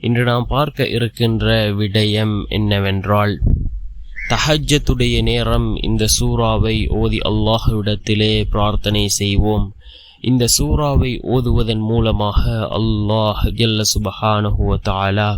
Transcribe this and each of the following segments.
இன்று நாம் பார்க்க இருக்கின்ற விடயம் என்னவென்றால் தஹஜத்துடைய நேரம் இந்த சூறாவை ஓதி அல்லாஹுவிடத்திலே பிரார்த்தனை செய்வோம். இந்த சூறாவை ஓதுவதன் மூலமாக அல்லாஹ் ஜல்ல சுபஹானுவ தாலா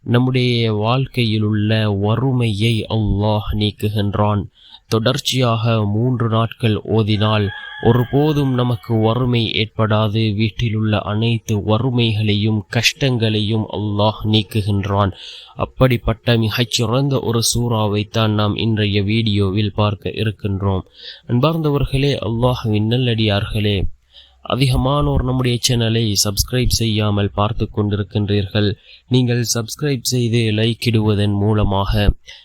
நம்முடைய வாழ்க்கையிலுள்ள வறுமையை அல்லாஹ் நீக்குகின்றான். தொடர்ச்சியாக மூன்று நாட்கள் ஓதினால் ஒருபோதும் நமக்கு வறுமை ஏற்படாது. வீட்டிலுள்ள அனைத்து வறுமைகளையும் கஷ்டங்களையும் அல்லாஹ் நீக்குகின்றான். அப்படிப்பட்ட மிகச்சிறந்த ஒரு சூறாவைத்தான் நாம் இன்றைய வீடியோவில் பார்க்க இருக்கின்றோம். அன்பார்ந்தவர்களே அல்லாஹுவின் நல்லடியார்களே அதிகமானோர் நம்முடைய சேனலை சப்ஸ்கிரைப் செய்யாமல் பார்த்து கொண்டிருக்கின்றீர்கள். நீங்கள் சப்ஸ்கிரைப் செய்து லைக் இடுவதன் மூலமாக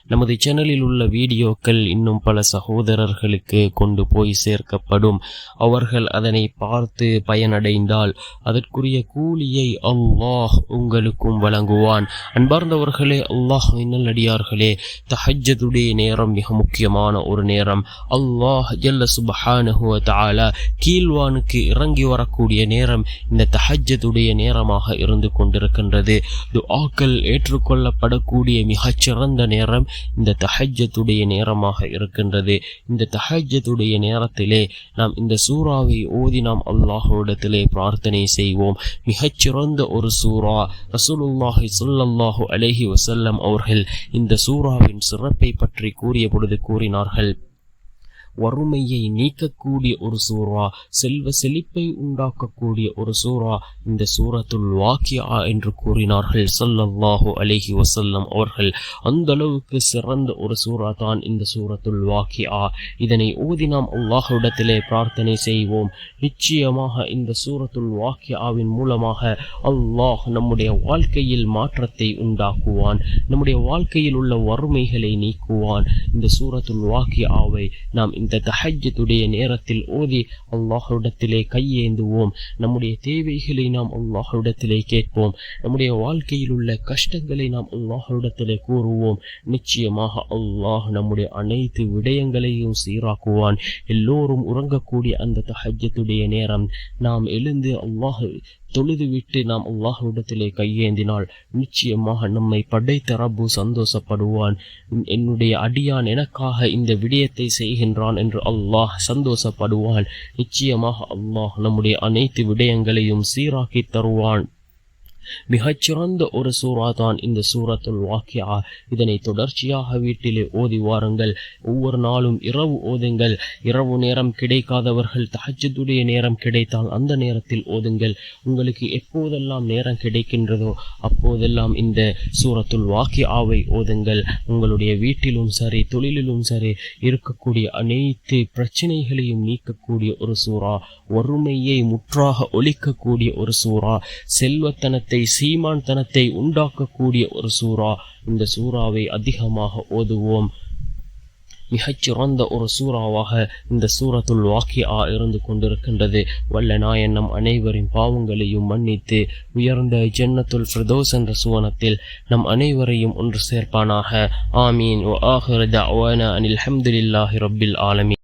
நமது சேனலில் உள்ள வீடியோக்கள் இன்னும் பல சகோதரர்களுக்கு கொண்டு போய் சேர்க்கப்படும். அவர்கள் அதனை பார்த்து பயனடைந்தால் அதற்குரிய கூலியை அல்லாஹ் உங்களுக்கும் வழங்குவான். அன்பார்ந்தவர்களே அல்லாஹ் நல்லடியார்களே தஹஜதுடைய நேரம் மிக முக்கியமான ஒரு நேரம். அல்லாஹ் ஜல்ல சுபஹானஹுவ தாலா கீழ்வானுக்கு இறங்க வரக்கூடிய நேரம் இந்த தஹஜத்துடைய நேரமாக இருந்து கொண்டிருக்கின்றது. துஆக்கள் ஏற்றுக்கொள்ளப்படக்கூடிய மிகச்சிறந்த நேரம் இந்த தஹஜத்துடைய நேரமாக இருக்கின்றது. இந்த தஹஜத்துடைய நேரத்திலே நாம் இந்த சூறாவை ஓதி நாம் அல்லாஹுவிடத்திலே பிரார்த்தனை செய்வோம். மிகச்சிறந்த ஒரு சூறா ரசூலுல்லாஹி சொல்லல்லாஹு அலஹி வசல்லம் அவர்கள் இந்த சூறாவின் சிறப்பை பற்றி கூறிய பொழுது கூறினார்கள். வறுமையை நீக்கக்கூடிய ஒரு சூறா செல்வ செழிப்பை உண்டாக்கக்கூடிய ஒரு சூறா. இந்த சூரத்துல் வாக்கியா என்று கூறினார்கள். சல்லல்லாஹு அலஹி வசல்லம் அவர்கள் அந்த அளவுக்கு சிறந்த ஒரு சூறா தான் இந்த சூரத்துல் வாக்கியா. இதனை ஓதி நாம் அல்லாஹுடத்திலே பிரார்த்தனை செய்வோம். நிச்சயமாக இந்த சூரத்துல் வாக்கியாவின் மூலமாக அல்லாஹ் நம்முடைய வாழ்க்கையில் மாற்றத்தை உண்டாக்குவான். நம்முடைய வாழ்க்கையில் உள்ள வறுமைகளை நீக்குவான். இந்த சூரத்துல் வாக்கியாவை நாம் இந்த தஹஜத்துடைய நேரத்தில் ஓதி அல்லாஹுடத்திலே கையேந்துவோம். நம்முடைய தேவைகளை நாம் அல்லாஹுடத்திலே கேட்போம். நம்முடைய வாழ்க்கையில் உள்ள கஷ்டங்களை நாம் அல்லாஹுடத்திலே கூறுவோம். நிச்சயமாக அல்லாஹ் நம்முடைய அனைத்து விடயங்களையும் சீராக்குவான். எல்லோரும் உறங்கக்கூடிய அந்த தஹஜத்துடைய நேரம். நாம் எழுந்து அல்லாஹ் தொழுதுவிட்டு நாம் அல்லாஹ்விடத்திலே கையேந்தினால் நிச்சயமாக நம்மை படைத்த ரப்பு சந்தோஷப்படுவான். என்னுடைய அடியான் எனக்காக இந்த விடயத்தை செய்கின்றான் என்று அல்லாஹ் சந்தோஷப்படுவான். நிச்சயமாக அல்லாஹ் நம்முடைய அனைத்து விடயங்களையும் சீராக்கி தருவான். மிகச்சிறந்த ஒரு சூறா தான் இந்த சூரத்துல் வாக்கியா. இதனை தொடர்ச்சியாக வீட்டிலே ஓதி வாருங்கள். ஒவ்வொரு நாளும் இரவு ஓதுங்கள். இரவு நேரம் கிடைக்காதவர்கள் தஹஜத்துடைய நேரம் கிடைத்தால் அந்த நேரத்தில் ஓதுங்கள். உங்களுக்கு எப்போதெல்லாம் நேரம் கிடைக்கின்றதோ அப்போதெல்லாம் இந்த சூரத்துல் வாக்கியாவை ஓதுங்கள். உங்களுடைய வீட்டிலும் சரி தொழிலிலும் சரி இருக்கக்கூடிய அனைத்து பிரச்சனைகளையும் நீக்கக்கூடிய ஒரு சூறா. வறுமையை முற்றாக ஒழிக்கக்கூடிய ஒரு சூறா. செல்வத்தனத்தை தனத்தை சீமான் தனத்தை உண்டாக்கக்கூடிய ஒரு சூறா. இந்த சூறாவை அதிகமாக ஓதுவோம். மிகச்சிறந்த ஒரு சூறாவாக இந்த சூரத்துள் வாக்கியா இருந்து கொண்டிருக்கின்றது. வல்ல நாயன் நம் அனைவரின் பாவங்களையும் மன்னித்து உயர்ந்த ஜன்னத்துல் பிரதோஸ் என்ற சுவனத்தில் நம் அனைவரையும் ஒன்று சேர்ப்பானாக. ஆமீன். ஓ அனில் ஹம்துலில்லாஹி ரப்பில் ஆலமி